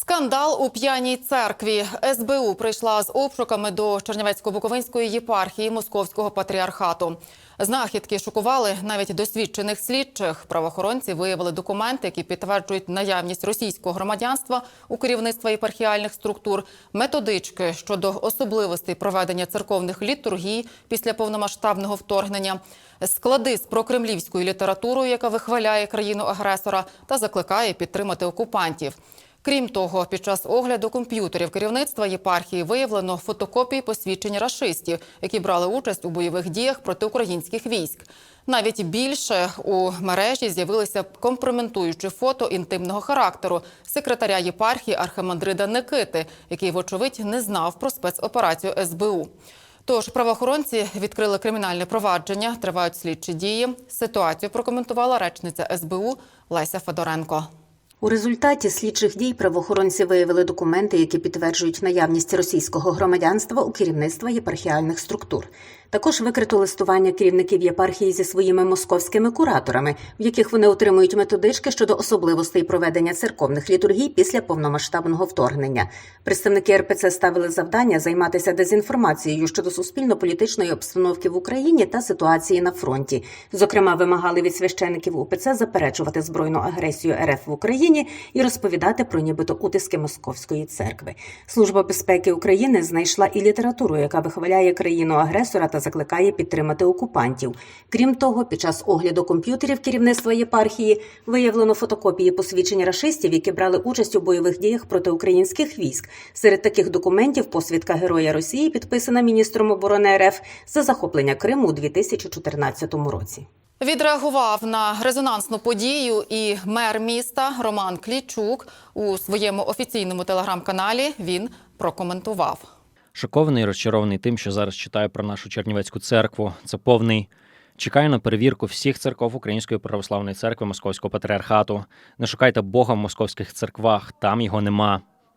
Скандал у п'яній церкві. СБУ прийшла з обшуками до Чернівецько-Буковинської єпархії Московського патріархату. Знахідки шокували навіть досвідчених слідчих. Правоохоронці виявили документи, які підтверджують наявність російського громадянства у керівництва єпархіальних структур, методички щодо особливостей проведення церковних літургій після повномасштабного вторгнення, склади з прокремлівською літературою, яка вихваляє країну агресора та закликає підтримати окупантів. Крім того, під час огляду комп'ютерів керівництва єпархії виявлено фотокопії посвідчень рашистів, які брали участь у бойових діях проти українських військ. Навіть більше у мережі з'явилися компрометуючі фото інтимного характеру секретаря єпархії архимандрида Никити, який, вочевидь, не знав про спецоперацію СБУ. Тож правоохоронці відкрили кримінальне провадження, тривають слідчі дії. Ситуацію прокоментувала речниця СБУ Леся Федоренко. У результаті слідчих дій правоохоронці виявили документи, які підтверджують наявність російського громадянства у керівництва єпархіальних структур. Також викрито листування керівників єпархії зі своїми московськими кураторами, в яких вони отримують методички щодо особливостей проведення церковних літургій після повномасштабного вторгнення. Представники РПЦ ставили завдання займатися дезінформацією щодо суспільно-політичної обстановки в Україні та ситуації на фронті. Зокрема, вимагали від священиків УПЦ заперечувати збройну агресію РФ в Україні і розповідати про нібито утиски Московської церкви. Служба безпеки України знайшла і літературу, яка вихваляє країну агресора та закликає підтримати окупантів. Крім того, під час огляду комп'ютерів керівництва єпархії виявлено фотокопії посвідчень рашистів, які брали участь у бойових діях проти українських військ. Серед таких документів посвідка Героя Росії підписана міністром оборони РФ за захоплення Криму у 2014 році. Відреагував на резонансну подію і мер міста Роман Клічук у своєму офіційному телеграм-каналі. Він прокоментував. Шокований і розчарований тим, що зараз читаю про нашу Чернівецьку церкву. Це повний. Чекаю на перевірку всіх церков Української православної церкви Московського патріархату. Не шукайте Бога в московських церквах, там його нема.